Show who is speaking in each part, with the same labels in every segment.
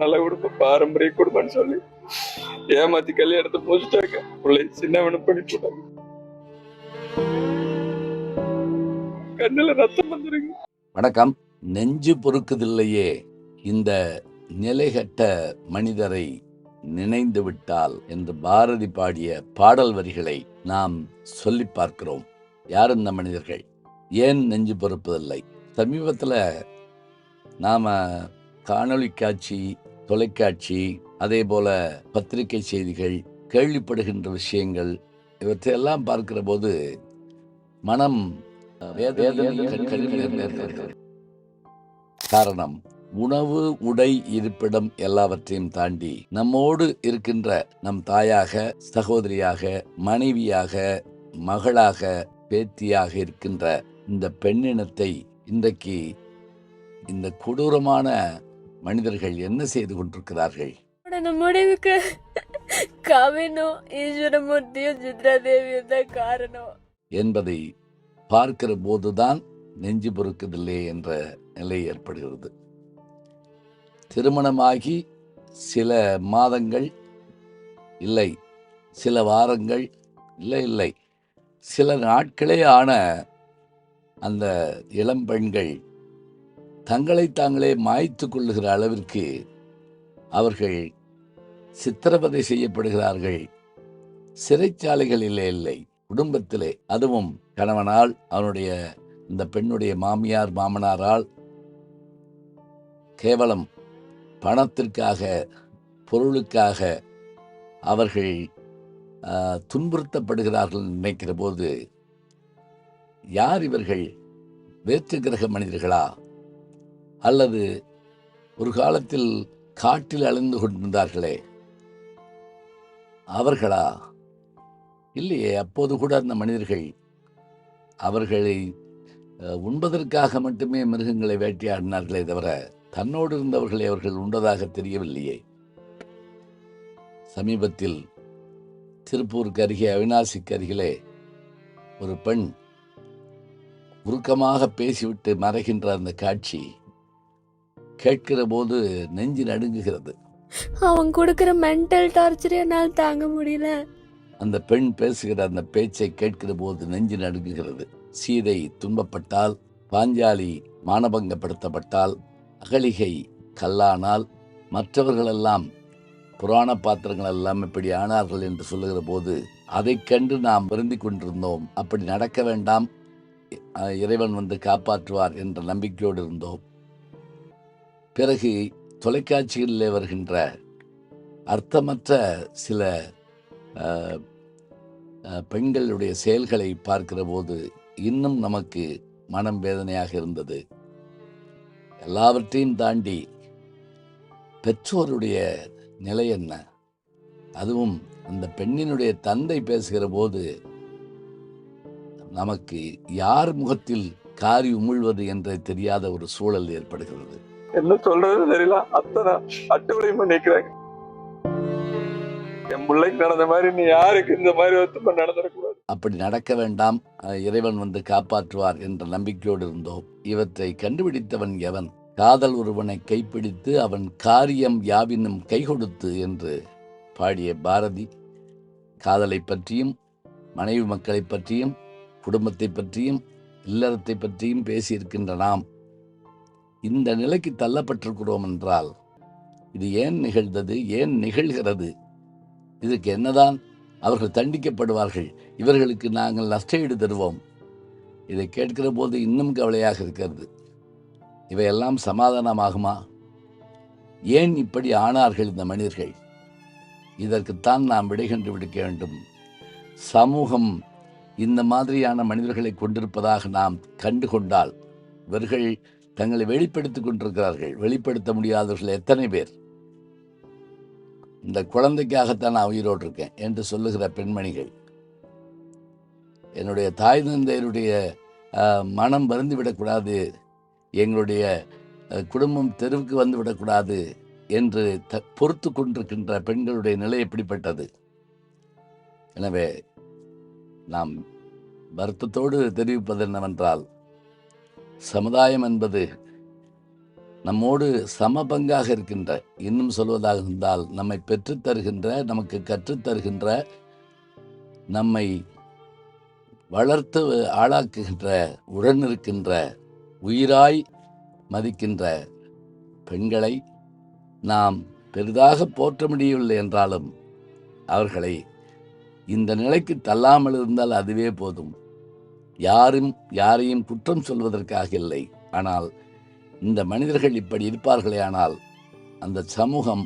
Speaker 1: நல்ல குடும்பம் பாரம்பரிய குடும்பம்னு சொல்லி. ஏமாத்தி கல்யாணத்தை போச்சுட்டாங்க பிள்ளை சின்னவனும் பண்ணி போட்டாங்க கண்ணுல ரத்தம் வந்துருங்க.
Speaker 2: வணக்கம். நெஞ்சு பொறுக்குதில்லையே. இந்த நிலைகட்ட மனிதரை நினைந்து விட்டால் என்று பாரதி பாடிய பாடல் வரிகளை நாம் சொல்லி பார்க்கிறோம். யார் இந்த மனிதர்கள்? ஏன் நெஞ்சு பொறுப்பதில்லை? சமீபத்தில் நாம் காணொளி காட்சி தொலைக்காட்சி அதே போல பத்திரிகை செய்திகள் கேள்விப்படுகின்ற விஷயங்கள் இவற்றையெல்லாம் பார்க்கிற போது மனம். காரணம் உணவு உடை இருப்பிடம் எல்லாவற்றையும் தாண்டி நம்மோடு இருக்கின்ற நம் தாயாக சகோதரியாக மனைவியாக மகளாக பேத்தியாக இருக்கின்ற இந்த பெண்ணினத்தை இன்றைக்கு இந்த கொடூரமான மனிதர்கள் என்ன செய்து கொண்டிருக்கிறார்கள்?
Speaker 3: முடிவுக்கு கவினோ ஈஸ்வரமூர்த்தியும் சித்ரா தான் காரணம்.
Speaker 2: என்பதை பார்க்கிற போதுதான் நெஞ்சு பொறுக்குதில்லை என்ற நிலை ஏற்படுகிறது. திருமணமாகி சில மாதங்கள் இல்லை சில வாரங்கள் இல்லை இல்லை. சில நாட்களே ஆன அந்த இளம்பெண்கள் தங்களை தாங்களே மாய்த்து கொள்ளுகிற அளவிற்கு அவர்கள் சித்திரவதை செய்யப்படுகிறார்கள். சிறைச்சாலைகளிலே இல்லை. குடும்பத்திலே. அதுவும் கணவனால் அவனுடைய இந்த பெண்ணுடைய மாமியார் மாமனாரால் கேவலம் பணத்திற்காக பொருளுக்காக அவர்கள் துன்புறுத்தப்படுகிறார்கள் நினைக்கிற போது யார் இவர்கள்? வேற்று கிரக மனிதர்களா? அல்லது ஒரு காலத்தில் காட்டில் அழிந்து கொண்டிருந்தார்களே. அவர்களா? இல்லையே அப்போது கூட அந்த மனிதர்கள் அவர்களை உண்பதற்காக மட்டுமே மிருகங்களை வேட்டையாடினார்களே தவிர தன்னோடு இருந்தவர்களை அவர்கள் உண்டதாக தெரியவில்லையே. சமீபத்தில் திருப்பூருக்கு அருகே அவினாசிக்கு அருகிலே ஒரு பெண் உருக்கமாக பேசிவிட்டு மறைகின்ற அந்த காட்சி கேட்கிற போது நெஞ்சு நடுங்குகிறது.
Speaker 3: அவன் கொடுக்கிற மென்டல் டார்ச்சர் என்னால் தாங்க முடியல.
Speaker 2: அந்த பெண் பேசுகிற அந்த பேச்சை கேட்கிற போது நெஞ்சு நடுங்குகிறது. சீதை துன்பப்பட்டால் பாஞ்சாலி மானபங்கப்படுத்தப்பட்டால் அகலிகை கல்லானால் மற்றவர்களெல்லாம் புராண பாத்திரங்கள் எல்லாம் இப்படி ஆனார்கள் என்று சொல்லுகிற போது அதைக் கண்டு நாம் வருந்திக் கொண்டிருந்தோம். அப்படி நடக்க வேண்டாம். இறைவன் வந்து காப்பாற்றுவார் என்ற நம்பிக்கையோடு இருந்தோம். பிறகு தொலைக்காட்சியில் வருகின்ற அர்த்தமற்ற சில பெண்களுடைய செயல்களை பார்க்கிற போது இன்னும் நமக்கு மனம் வேதனையாக இருந்தது. எல்லாவற்றையும் தாண்டி பெற்றோருடைய நிலை என்ன? அதுவும் அந்த பெண்ணினுடைய தந்தை பேசுகிற போது நமக்கு யார் முகத்தில் காரி உமிழ்வது என்றே தெரியாத ஒரு சூழல் ஏற்படுகிறது.
Speaker 1: என்ன சொல்றது தெரியல. அத்தனை அட்டுவலையும் பண்ணிக்கிறாங்க என் பிள்ளைக்கு நடந்த மாதிரி நீ யாருக்கு இந்த மாதிரி ஒத்துமை நடந்துடக்கூடாது?
Speaker 2: அப்படி நடக்க வேண்டாம். இறைவன் வந்து காப்பாற்றுவார் என்ற நம்பிக்கையோடு இருந்தோம். இவற்றை கண்டுபிடித்தவன் எவன்? காதல் ஒருவனை கைப்பிடித்து அவன் காரியம் யாவினும் கை கொடுத்து என்று பாடிய பாரதி காதலை பற்றியும் மனைவி மக்களை பற்றியும் குடும்பத்தை பற்றியும் இல்லறத்தை பற்றியும் பேசியிருக்கின்ற நாம் இந்த நிலைக்கு தள்ளப்பட்டிருக்கிறோம் என்றால் இது ஏன் நிகழ்ந்தது ஏன் நிகழ்கிறது? இதுக்கு என்னதான் அவர்கள் தண்டிக்கப்படுவார்கள்? இவர்களுக்கு நாங்கள் நஷ்டஈடு தருவோம். இதை கேட்கிற போது இன்னும் கவலையாக இருக்கிறது. இவையெல்லாம் சமாதானமாகுமா? ஏன் இப்படி ஆனார்கள் இந்த மனிதர்கள்? இதற்குத்தான் நாம் விடை கண்டு விடுக்க வேண்டும். சமூகம் இந்த மாதிரியான மனிதர்களை கொண்டிருப்பதாக நாம் கண்டு கொண்டால் இவர்கள் தங்களை வெளிப்படுத்திக் கொண்டிருக்கிறார்கள். வெளிப்படுத்த முடியாதவர்கள் எத்தனை பேர்? இந்த குழந்தைக்காகத்தான் நான் உயிரோடு இருக்கேன் என்று சொல்லுகிற பெண்மணிகள். என்னுடைய தாய் தந்தையருடைய மனம் வருந்தி விடக்கூடாது. எங்களுடைய குடும்பம் தெருவுக்கு வந்து விடக்கூடாது என்று த பொறுத்து கொண்டிருக்கின்ற பெண்களுடைய நிலை எப்படிப்பட்டது? எனவே நாம் வருத்தத்தோடு தெரிவிப்பது என்னவென்றால் சமுதாயம் என்பது நம்மோடு சமபங்காக இருக்கின்ற இன்னும் சொல்வதாக இருந்தால் நம்மை பெற்றுத் தருகின்ற நமக்கு கற்றுத் தருகின்ற நம்மை வளர்த்து ஆளாக்குகின்ற உடன் இருக்கின்ற உயிராய் மதிக்கின்ற பெண்களை நாம் பெரிதாக போற்ற முடியவில்லை என்றாலும் அவர்களை இந்த நிலைக்கு தள்ளாமல் இருந்தால் அதுவே போதும். யாரும் யாரையும் குற்றம் சொல்வதற்காக இல்லை. ஆனால் இந்த மனிதர்கள் இப்படி இருப்பார்களே ஆனால் அந்த சமூகம்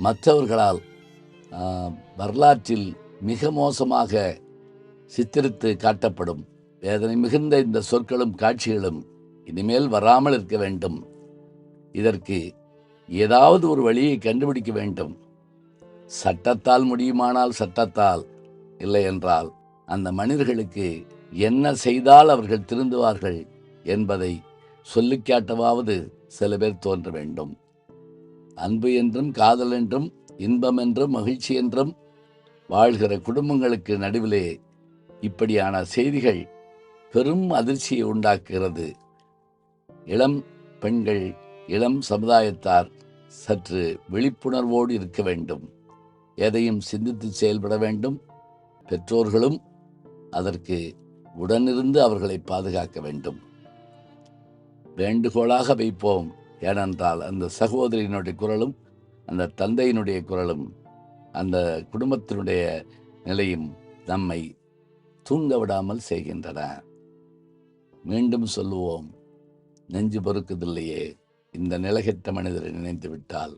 Speaker 2: மற்றவர்களால் வரலாற்றில் மிக மோசமாக சித்தரித்து காட்டப்படும். வேதனை மிகுந்த இந்த சொற்களும் காட்சிகளும் இனிமேல் வராமல் இருக்க வேண்டும். இதற்கு ஏதாவது ஒரு வழியை கண்டுபிடிக்க வேண்டும். சட்டத்தால் முடியுமானால் சட்டத்தால் இல்லை என்றால் அந்த மனிதர்களுக்கு என்ன செய்தால் அவர்கள் திருந்துவார்கள் என்பதை சொல்லிக்காட்டவாவது சில பேர் தோன்ற வேண்டும். அன்பு என்றும் காதல் என்றும் இன்பம் என்றும் மகிழ்ச்சி என்றும் வாழ்கிற குடும்பங்களுக்கு நடுவிலே இப்படியான செய்திகள் பெரும் அதிர்ச்சியை உண்டாக்குகிறது. இளம் பெண்கள் இளம் சமுதாயத்தார் சற்று விழிப்புணர்வோடு இருக்க வேண்டும். எதையும் சிந்தித்து செயல்பட வேண்டும். பெற்றோர்களும் அதற்கு உடனிருந்து அவர்களை பாதுகாக்க வேண்டும். வேண்டுகோளாக வைப்போம். ஏனென்றால் அந்த சகோதரியினுடைய குரலும் அந்த தந்தையினுடைய குரலும் அந்த குடும்பத்தினுடைய நிலையும் நம்மை தூங்க விடாமல் செய்கின்றன. மீண்டும் சொல்லுவோம் நெஞ்சு பொறுக்குதில்லையே இந்த நிலகெட்ட மனிதரை நினைத்து விட்டால்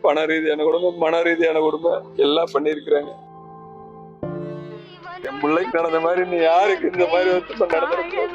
Speaker 1: பண ரீதியான குடும்பம் மன ரீதியான குடும்பம் எல்லாம் பண்ணியிருக்கிறாங்க. என் பிள்ளைக்கு நடந்த மாதிரி நீ யாருக்கு இந்த மாதிரி வந்து நடந்துருக்கோம்